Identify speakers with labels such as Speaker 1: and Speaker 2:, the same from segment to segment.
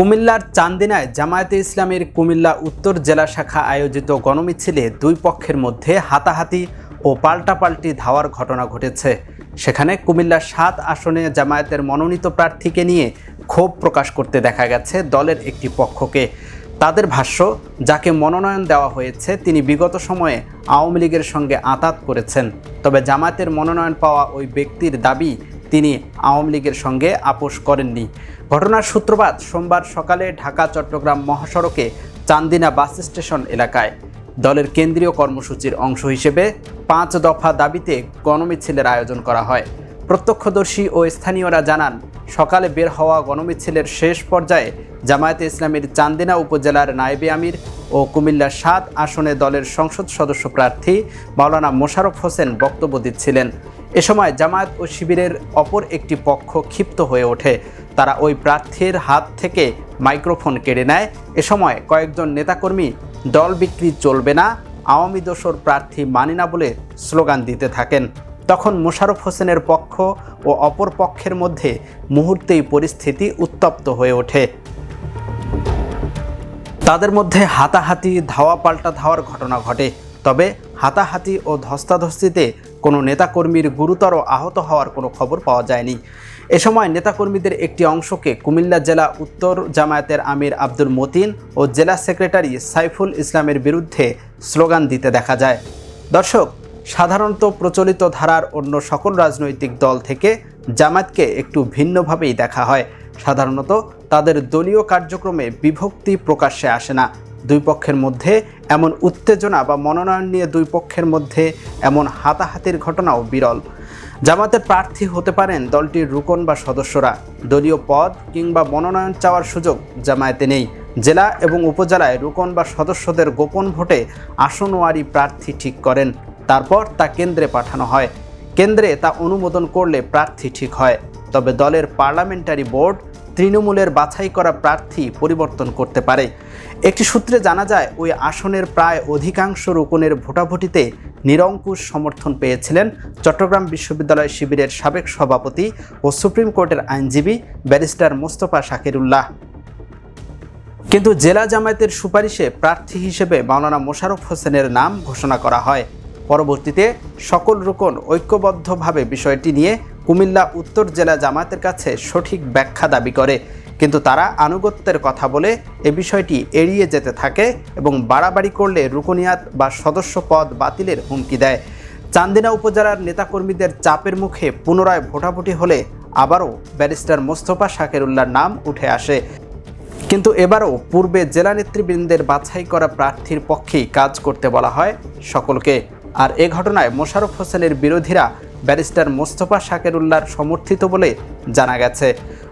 Speaker 1: কুমিল্লার চান্দিনায় জামায়াতে ইসলামের কুমিল্লা উত্তর জেলা শাখা আয়োজিত গণমিছিলে দুই পক্ষের মধ্যে হাতাহাতি ও পাল্টাপাল্টি ধাওয়ার ঘটনা ঘটেছে। সেখানে কুমিল্লার সাত আসনে জামায়াতের মনোনীত প্রার্থীকে নিয়ে ক্ষোভ প্রকাশ করতে দেখা গেছে দলের একটি পক্ষকে। তাদের ভাষ্য, যাকে মনোনয়ন দেওয়া হয়েছে, তিনি বিগত সময়ে আওয়ামী লীগের সঙ্গে আঁতাত করেছেন। তবে জামায়াতের মনোনয়ন পাওয়া ওই ব্যক্তির দাবি তিনি আওয়ামী লীগের সঙ্গে আপোষ করেননি। ঘটনার সূত্রপাত সোমবার সকালে ঢাকা, চট্টগ্রাম মহাসড়কে চান্দিনা বাস স্টেশন এলাকায়। দলের কেন্দ্রীয় কর্মসূচির অংশ হিসেবে পাঁচ দফা দাবিতে গণমিছিলের আয়োজন করা হয়। প্রত্যক্ষদর্শী ও স্থানীয়রা জানান, সকালে বের হওয়া গণমিছিলের শেষ পর্যায়ে জামায়াতে ইসলামীর চান্দিনা উপজেলার নায়েবে আমির ও কুমিল্লার সাত আসনে দলের সংসদ সদস্য প্রার্থী মাওলানা মোশারফ হোসেন বক্তব্য দিচ্ছিলেন। এ সময় জামায়াত ও শিবিরের অপর একটি পক্ষ ক্ষিপ্ত হয়ে ওঠে। তারা ওই প্রার্থীর হাত থেকে মাইক্রোফোন কেড়ে নেয়। এ সময় কয়েকজন নেতাকর্মী, দল বিক্রি চলবে না, আওয়ামী দোসর প্রার্থী মানি না বলে স্লোগান দিতে থাকেন। তখন মোশাররফ হোসেনের পক্ষ ও অপর পক্ষের মধ্যে মুহূর্তেই পরিস্থিতি উত্তপ্ত হয়ে ওঠে। তাদের মধ্যে হাতাহাতি ধাওয়া পাল্টা ধাওয়ার ঘটনা ঘটে। তবে হাতাহাতি ও ধস্তাধস্তিতে কোনো নেতাকর্মীর গুরুতর আহত হওয়ার কোনো খবর পাওয়া যায়নি। এ সময় নেতাকর্মীদের একটি অংশকে কুমিল্লা জেলা উত্তর জামায়াতের আমির আব্দুল মতিন ও জেলা সেক্রেটারি সাইফুল ইসলামের বিরুদ্ধে স্লোগান দিতে দেখা যায়। দর্শক, সাধারণত প্রচলিত ধারার অন্য সকল রাজনৈতিক দল থেকে জামায়াতকে একটু ভিন্নভাবেই দেখা হয়। সাধারণত তাদের দলীয় কার্যক্রমে বিভক্তি প্রকাশ্যে আসে না। দুই পক্ষের মধ্যে এমন উত্তেজনা বা মনোনয়ন নিয়ে দুই পক্ষের মধ্যে এমন হাতাহাতির ঘটনাও বিরল। জামাতের প্রার্থী হতে পারেন দলটির রুকন বা সদস্যরা। দলীয় পদ কিংবা মনোনয়ন চাওয়ার সুযোগ জামায়াতে নেই। জেলা এবং উপজেলায় রুকন বা সদস্যদের গোপন ভোটে আসনওয়ারি প্রার্থী ঠিক করেন। তারপর তা কেন্দ্রে পাঠানো হয়। কেন্দ্রে তা অনুমোদন করলে প্রার্থী ঠিক হয়। তবে দলের পার্লামেন্টারি বোর্ড তৃণমূলের বাছাই করা প্রার্থী পরিবর্তন করতে পারে। একটি সূত্রে জানা যায়, ওই আসনের প্রায় অধিকাংশ রোকনের ভোটাভুটিতে নিরঙ্কুশ সমর্থন পেয়েছিলেন চট্টগ্রাম বিশ্ববিদ্যালয় শিবিরের সাবেক সভাপতি ও সুপ্রিম কোর্টের আইনজীবী ব্যারিস্টার মোস্তফা শাকিরুল্লাহ। কিন্তু জেলা জামায়াতের সুপারিশে প্রার্থী হিসেবে মাওলানা মোশাররফ হোসেনের নাম ঘোষণা করা হয়। পরবর্তীতে সকল রোকন ঐক্যবদ্ধভাবে বিষয়টি নিয়ে কুমিল্লা উত্তর জেলা জামায়াতের কাছে সঠিক ব্যাখ্যা দাবি করে। কিন্তু তারা আনুগত্যের কথা বলে এ বিষয়টি এড়িয়ে যেতে থাকে এবং বাড়াবাড়ি করলে রুকনিয়াত বা সদস্য পদ বাতিলের হুমকি দেয়। চান্দিনা উপজেলার নেতাকর্মীদের চাপের মুখে পুনরায় ভোটাভুটি হলে আবারও ব্যারিস্টার মোস্তফা শাকেরুল্লাহর নাম উঠে আসে। কিন্তু এবারও পূর্বে জেলা নেতৃবৃন্দের বাছাই করা প্রার্থীর পক্ষেই কাজ করতে বলা হয় সকলকে। আর এ ঘটনায় মোশারফ হোসেনের বিরোধীরা ব্যারিস্টার মোস্তফা শাকেরুল্লার সমর্থিত বলে জানা গেছে।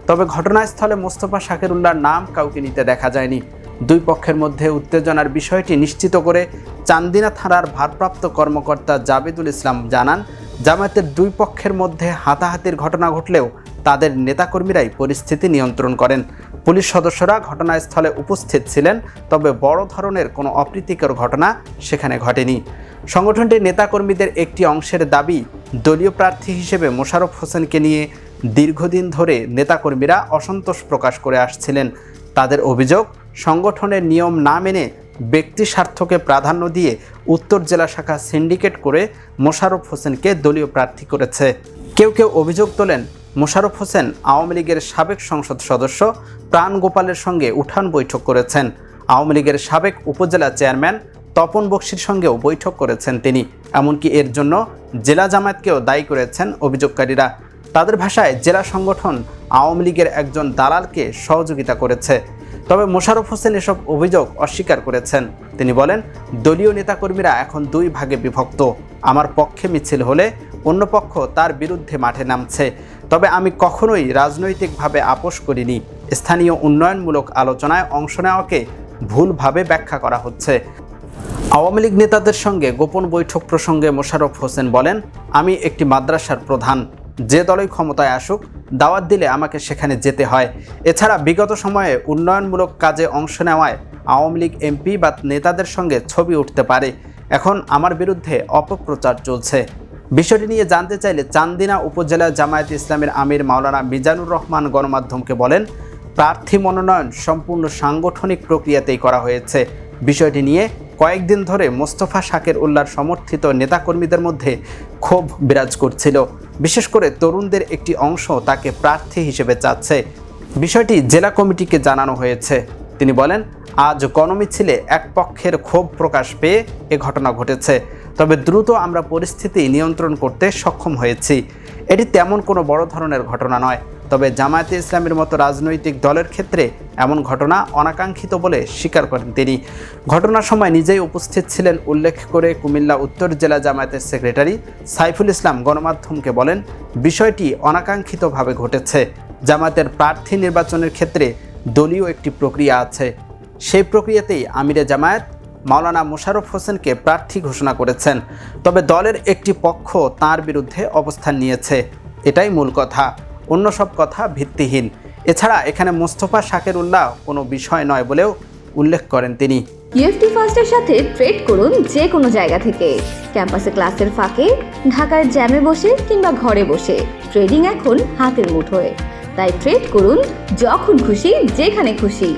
Speaker 1: তবে ঘটনাস্থলে মোস্তফা শাকেরুল্লাহর নাম কাউকে নিতে দেখা যায়নি। দুই পক্ষের মধ্যে উত্তেজনার বিষয়টি নিশ্চিত করে চান্দিনা থানার ভারপ্রাপ্ত কর্মকর্তা জাবেদুল ইসলাম জানান, জামায়াতের দুই পক্ষের মধ্যে হাতাহাতির ঘটনা ঘটলেও তাদের নেতাকর্মীরাই পরিস্থিতি নিয়ন্ত্রণ করেন। পুলিশ সদস্যরা ঘটনাস্থলে উপস্থিত ছিলেন, তবে বড় ধরনের কোনো অপ্রীতিকর ঘটনা সেখানে ঘটেনি। সংগঠনটির নেতাকর্মীদের একটি অংশের দাবি, দলীয় প্রার্থী হিসেবে মোশাররফ হোসেনকে নিয়ে দীর্ঘদিন ধরে নেতাকর্মীরা অসন্তোষ প্রকাশ করে আসছিলেন। তাদের অভিযোগ, সংগঠনের নিয়ম না মেনে ব্যক্তি স্বার্থকে প্রাধান্য দিয়ে উত্তর জেলা শাখা সিন্ডিকেট করে মোশাররফ হোসেনকে দলীয় প্রার্থী করেছে। কেউ কেউ অভিযোগ তোলেন, মোশাররফ হোসেন আওয়ামী লীগের সাবেক সংসদ সদস্য প্রাণ গোপালের সঙ্গে উঠান বৈঠক করেছেন। আওয়ামী লীগের সাবেক উপজেলা চেয়ারম্যান তপন বক্সির সঙ্গেও বৈঠক করেছেন তিনি। এমনকি এর জন্য জেলা জামায়াতকেও দায়ী করেছেন অভিযোগকারীরা। তাদের ভাষায় জেলা সংগঠন আওয়ামী লীগের একজন দালালকে সহযোগিতা করেছে। তবে মোশারফ হোসেন এসব অভিযোগ অস্বীকার করেছেন। তিনি বলেন, দলীয় নেতাকর্মীরা এখন দুই ভাগে বিভক্ত। আমার পক্ষে মিছিল হলে অন্য পক্ষ তার বিরুদ্ধে মাঠে নামছে। তবে আমি কখনোই রাজনৈতিকভাবে আপোষ করিনি। স্থানীয় উন্নয়নমূলক আলোচনায় অংশ নেওয়াকে ভুলভাবে ব্যাখ্যা করা হচ্ছে। আওয়ামী লীগ নেতাদের সঙ্গে গোপন বৈঠক প্রসঙ্গে মোশাররফ হোসেন বলেন, আমি একটি মাদ্রাসার প্রধান। যে দলই ক্ষমতায় আসুক, দাওয়াত দিলে আমাকে সেখানে যেতে হয়। এছাড়া বিগত সময়ে উন্নয়নমূলক কাজে অংশ নেওয়ায় আওয়ামী লীগ এমপি বা নেতাদের সঙ্গে ছবি উঠতে পারে। এখন আমার বিরুদ্ধে অপপ্রচার চলছে। বিষয়টি নিয়ে জানতে চাইলে চান্দিনা উপজেলা জামায়াত ইসলামের আমির মাওলানা মিজানুর রহমান গণমাধ্যমকে বলেন, প্রার্থী মনোনয়ন সম্পূর্ণ সাংগঠনিক প্রক্রিয়াতেই করা হয়েছে। বিষয়টি নিয়ে কয়েকদিন ধরে মোস্তফা শাকের উল্লার সমর্থিত নেতাকর্মীদের মধ্যে ক্ষোভ বিরাজ করছিল। বিশেষ করে তরুণদের একটি অংশ তাকে প্রার্থী হিসেবে চাচ্ছে। বিষয়টি জেলা কমিটিকে জানানো হয়েছে। তিনি বলেন, আজ গণমিছিলে এক পক্ষের ক্ষোভ প্রকাশ পেয়ে এ ঘটনা ঘটেছে। তবে দ্রুত আমরা পরিস্থিতি নিয়ন্ত্রণ করতে সক্ষম হয়েছি। এটি তেমন কোনো বড় ধরনের ঘটনা নয়। তবে জামায়াতে ইসলামের মতো রাজনৈতিক দলের ক্ষেত্রে এমন ঘটনা অনাকাঙ্ক্ষিত বলে স্বীকার করেন তিনি। ঘটনার সময় নিজেই উপস্থিত ছিলেন, উল্লেখ করে কুমিল্লা উত্তর জেলা জামায়াতের সেক্রেটারি সাইফুল ইসলাম গণমাধ্যমকে বলেন, বিষয়টি অনাকাঙ্ক্ষিতভাবে ঘটেছে। জামায়াতের প্রার্থী নির্বাচনের ক্ষেত্রে দলীয় একটি প্রক্রিয়া আছে। সেই প্রক্রিয়াতেই আমিরে জামায়াত, মাওলানা মোশাররফ হোসেনকে প্রার্থী ঘোষণা করেছেন। তবে দলের একটি পক্ষ তার বিরুদ্ধে অবস্থান নিয়েছে। এটাই মূল কথা। অন্য সব কথা ভিত্তিহীন। এছাড়া এখানে মোস্তফা শাকের উল্লাহ কোনো বিষয় নয় বলেও উল্লেখ করেন তিনি।
Speaker 2: ইএফটি ফার্স্টের সাথে ট্রেড করুন যে কোনো জায়গা থেকে। ক্যাম্পাসে ক্লাসের ফাঁকে, ঢাকার জ্যামে বসে কিংবা ঘরে বসে। ট্রেডিং এখন হাতের মুঠোয়। তাই ট্রেড করুন যখন খুশি, যেখানে খুশি।